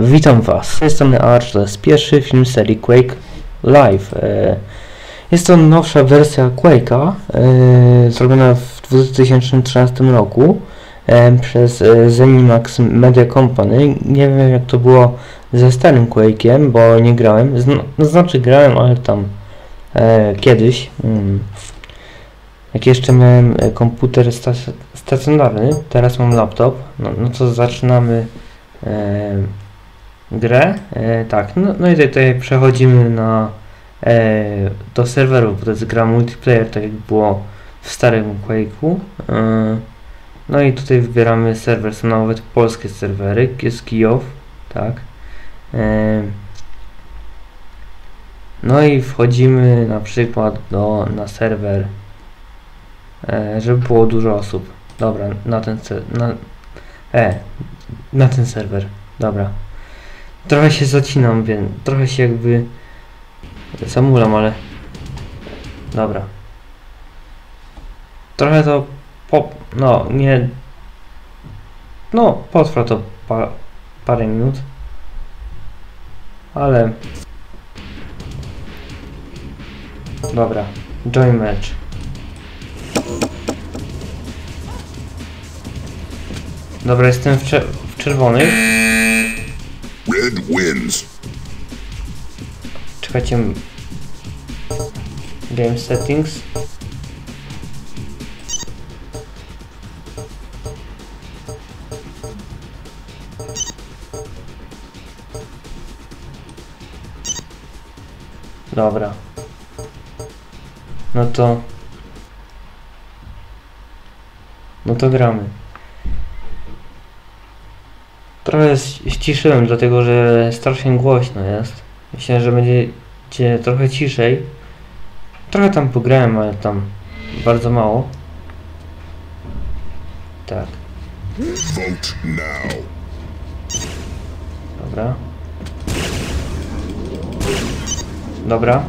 Witam Was, tej strony Arch, to jest pierwszy film serii Quake Live. E, Jest to nowsza wersja Quake'a, e, zrobiona w 2013 roku e, przez Zenimax Media Company. Nie wiem jak to było ze starym Quake'iem, bo nie grałem. Zna, no, znaczy grałem, ale tam kiedyś. Mm, jak jeszcze miałem komputer stac- stacjonarny, teraz mam laptop, no, no to zaczynamy grę. E, tak, no, no i tutaj, przechodzimy na e, do serwerów, bo to jest gra multiplayer, tak jak było w starym Quake'u. E, no i tutaj wybieramy serwer, są nawet polskie serwery, jest Kijów, tak. E, no i wchodzimy na przykład do, na serwer, e, żeby było dużo osób. Dobra, na ten na, e, na ten serwer, dobra. Trochę się zacinam, więc trochę się jakby zamulam, ale dobra. Trochę to po, no nie, no potrwa to pa, parę minut, ale dobra, join match. Dobra, jestem w, cze- w czerwonych. Red wins. Czekajcie. Game settings. Dobra. No to... No to gramy. Trochę ściszyłem, dlatego że strasznie głośno jest. Myślałem, że będzie będzie trochę ciszej. Trochę tam pograłem, ale tam bardzo mało. Tak, Vote now. dobra. Dobra.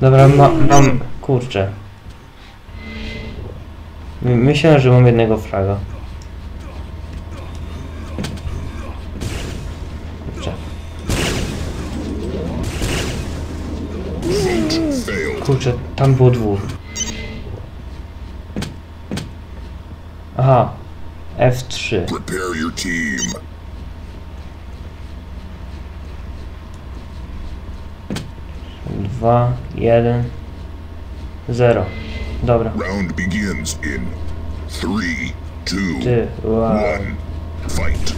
Dobra, ma, mam... Kurczę. My- Myślałem, że mam jednego fraga. Kurczę. Kurczę, tam było dwóch. Aha. F3. Prepare your team. Dwa, jeden, zero. Dobra. Round begins in three, two, Ty, wow. one. Fight.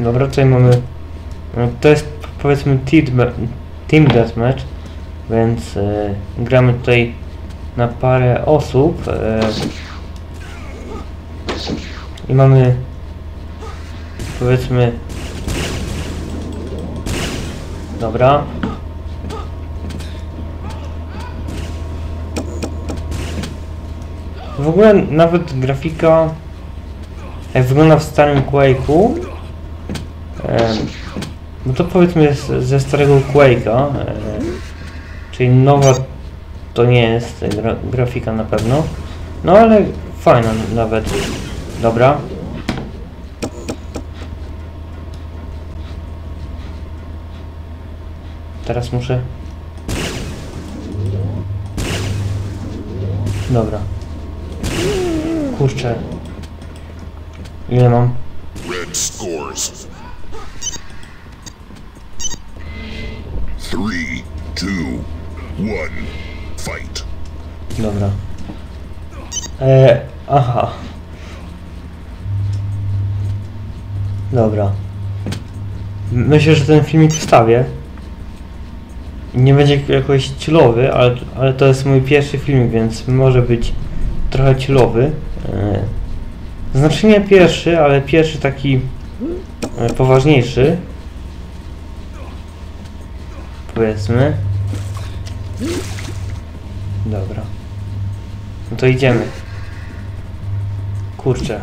Dobra, tutaj mamy... No, to jest powiedzmy team, team deathmatch, więc e, gramy tutaj na parę osób e, i mamy powiedzmy dobra w ogóle nawet grafika jak wygląda w starym Quake'u No to powiedzmy ze starego Quake'a, czyli nowa to nie jest gra, grafika na pewno, no ale fajna nawet. Dobra. Teraz muszę... Dobra. Kurczę. Ile mam? Red scores. Three, two, one. Fight. Dobra. E, aha. Dobra. Myślę, że ten filmik wstawię. Nie będzie jakoś ciulowy, ale, ale to jest mój pierwszy filmik, więc może być trochę ciulowy. E, znaczy nie pierwszy, ale pierwszy taki e, poważniejszy. Powiedzmy. Dobra. No to idziemy. Kurczę.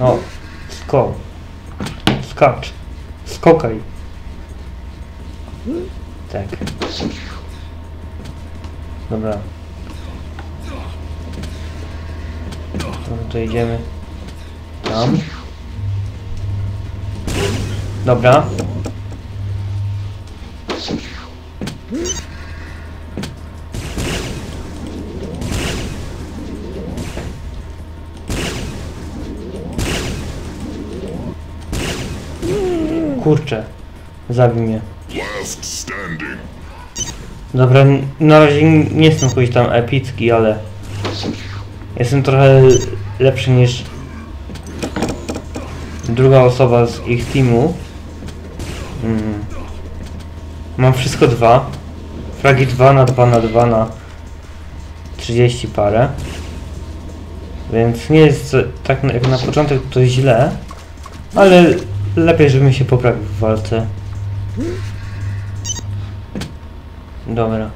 O, sko. Skacz. Skokaj. Tak. Dobra. No to idziemy tam. Dobra. Kurczę. Zabił mnie. Dobra, na razie nie jestem jakoś tam epicki, ale jestem trochę lepszy niż druga osoba z ich teamu. Mm. Mam wszystko dwa. Fragi 2 na 2 na 2 na 30 parę. Więc nie jest tak jak na początek to źle, ale lepiej, żebym się poprawił w walce. Dobra.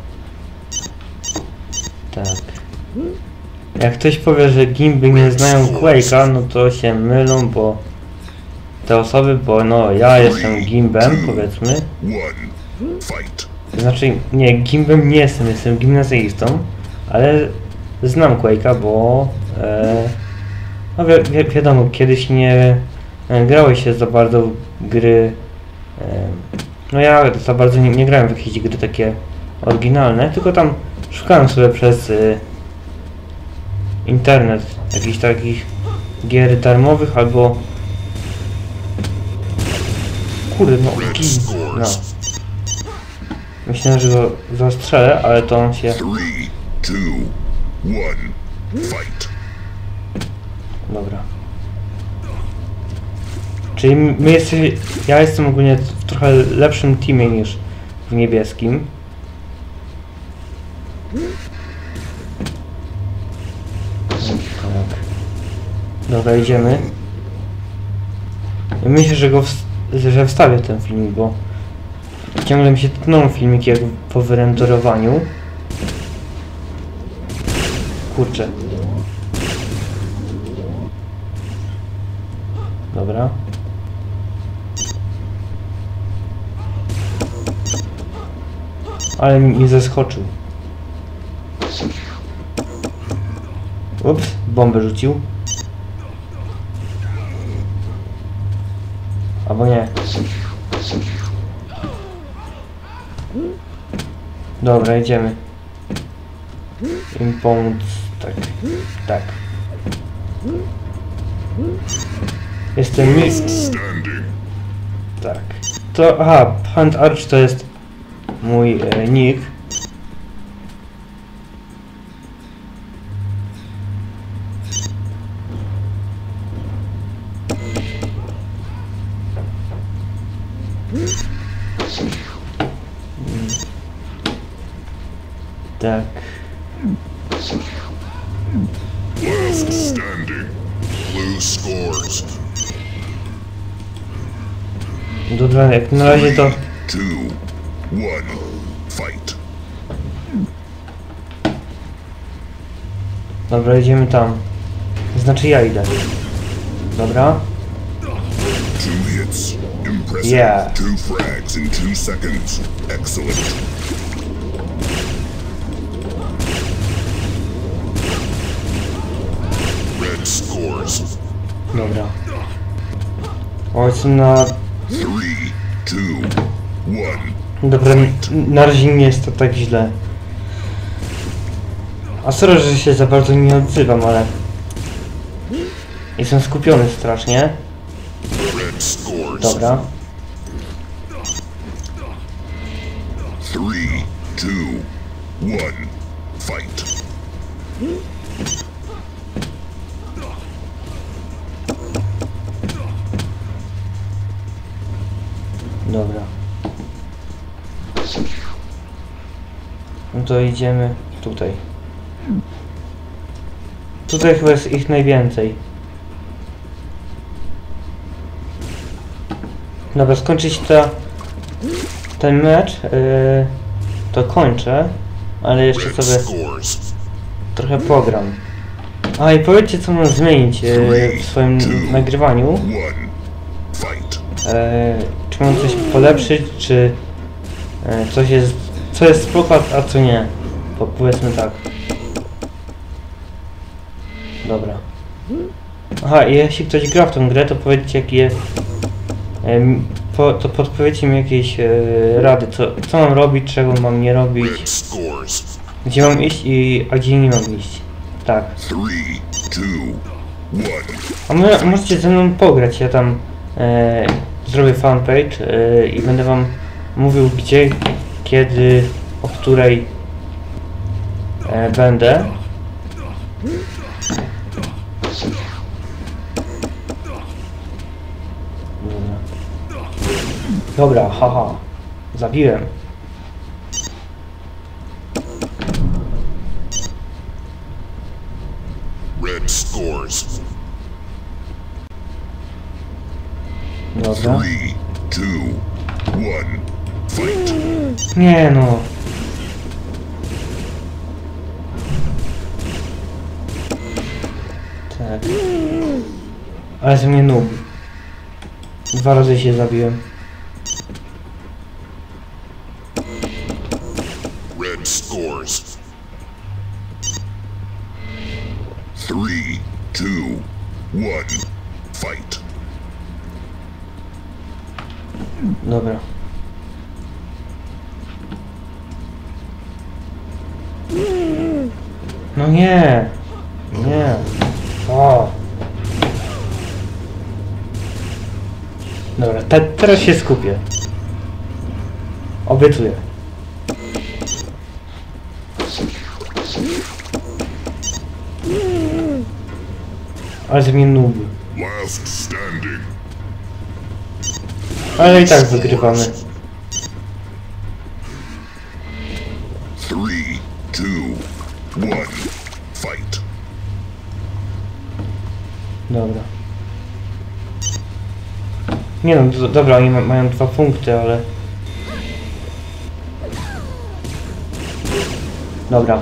Tak. Jak ktoś powie, że gimby nie znają Quake'a, no to się mylą, bo te osoby, bo no ja jestem gimbem, powiedzmy. To znaczy, nie, gimbem nie jestem, jestem gimnazjalistą, ale znam Quake'a, bo e, no wi wi wiadomo, kiedyś nie e, grało się za bardzo w gry. E, no ja za bardzo nie, nie grałem w jakieś gry takie oryginalne, tylko tam szukałem sobie przez e, internet jakichś takich gier darmowych albo kurde no, no. Myślałem, że go zastrzelę, ale to on się... Three, two, one. Fight. Dobra. Czyli my jesteśmy... Ja jestem ogólnie w trochę lepszym teamie niż w niebieskim. Dobra, idziemy. Myślę, że go że wstawię ten film, bo ciągle mi się tną filmiki jak po wyrenderowaniu. Kurczę. Dobra. Ale mi zeskoczył. Ups, bombę rzucił. Albo nie. Dobra, idziemy. Im pomóc. Tak. Tak. Jestem. Standing. Tak. To, aha, Hunt Arch to jest mój e, nick. Tak. Last standing. Blue scores. Dobra, jak na razie to... Two, one. Fight. Dobra, idziemy tam. Znaczy ja idę. Dobra. Two hits. Impressive. Yeah. Two frags in two seconds. Excellent. Dobra. O, jestem na... Dobra, na razie nie jest to tak źle. A sorry, że się za bardzo nie odzywam, ale... Jestem skupiony strasznie. Dobra. Three, two, one. Fight. Dobra. No to idziemy tutaj. Tutaj chyba jest ich najwięcej. Dobra, skończyć to, ten mecz, yy, to kończę, ale jeszcze sobie trochę pogram. A i powiedzcie co mam zmienić yy, w swoim nagrywaniu. One. E, czy mam coś polepszyć, czy e, coś jest, co jest spoko, a co nie. po, powiedzmy tak. Dobra. Aha, i jeśli ktoś gra w tę grę, to powiedzcie jakie... em, Po, to podpowiedzcie mi jakieś e, rady, co, co mam robić, czego mam nie robić, gdzie mam iść i a gdzie nie mam iść. Tak. A mo możecie ze mną pograć, ja tam e, zrobię fanpage e, i będę wam mówił gdzie, kiedy, o której e, będę. Dobra, haha. Zabiłem. Red scores. Dobra. Three, two, one. Fight. Nie no. Tak. Ale ze mnie noob. Dwa razy się zabiłem. Red scores. Three, two, one. Dobra. No nie. Nie. O. Dobra, te, teraz się skupię. Obiecuję. Ale mnie noob. Last standing. Ale i tak wygrywamy. Three, two, one. Fight. Dobra. Nie no, do, dobra, oni ma, mają dwa punkty, ale... Dobra.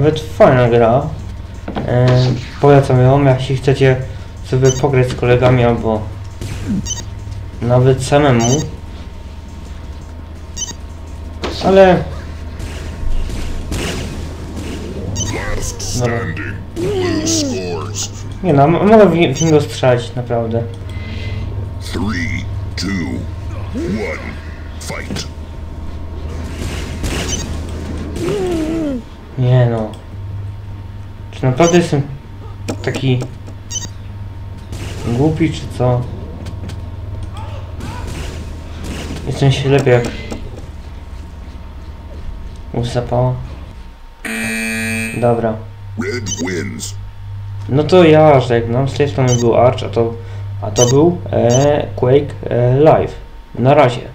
Nawet fajna gra. E, polecam ją, jeśli chcecie sobie pograć z kolegami albo nawet samemu. Ale scores. nie no, mogę w, w niego strzelić naprawdę. Three, two, one. Fight. Nie no. Czy naprawdę jestem taki głupi, czy co? Jestem ślepy jak zapała. Dobra. No to ja żegnam. Z tej strony był Arch, a to, a to był e, Quake e, Live. Na razie.